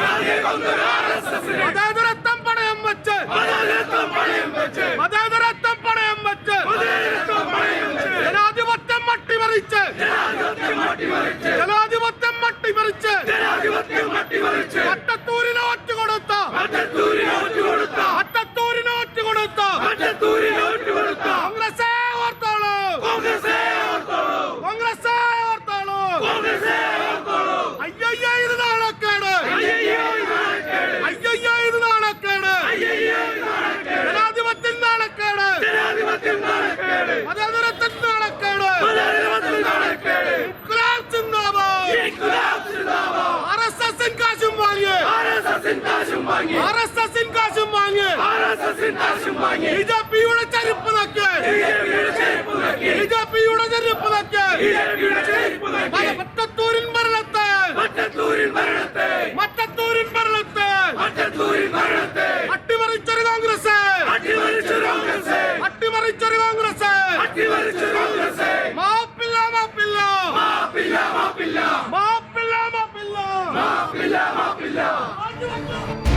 ഗാന്ധിയെ കൊന്നൊരു R S എസിന്. മതേതരത്വം പണയം വെച്ച്. മതേതരത്വം പണയം വെച്ച്. ജനാധിപത്യം മട്ടിമറിച്ച്. ജനാധിപത്യം മട്ടിമറിച്ച്. മട്ടത്തൂരിനെ ഒറ്റ കൊടുത്ത. ഒറ്റ കൊടുത്ത. കോൺഗ്രസേ ആർ എസ് എസിൻ കാശും വാങ്ങി. ബി ജെ പിയുടെ ചെരുപ്പ് നക്ക്. ബി ജെ പിയുടെ ചെരുപ്പ് നക്ക്. മറ്റത്തൂരിൻ ഭരണത്തെ മറ്റത്തൂരിൻ ഭരണത്തെ അട്ടിമറിച്ചൊരു Congress അട്ടിമറിച്ചൊരു Congress മാപ്പില്ല. മാപ്പില്ല മാപ്പില്ല. മാപ്പില്ല മാപ്പില്ല. Come on, come.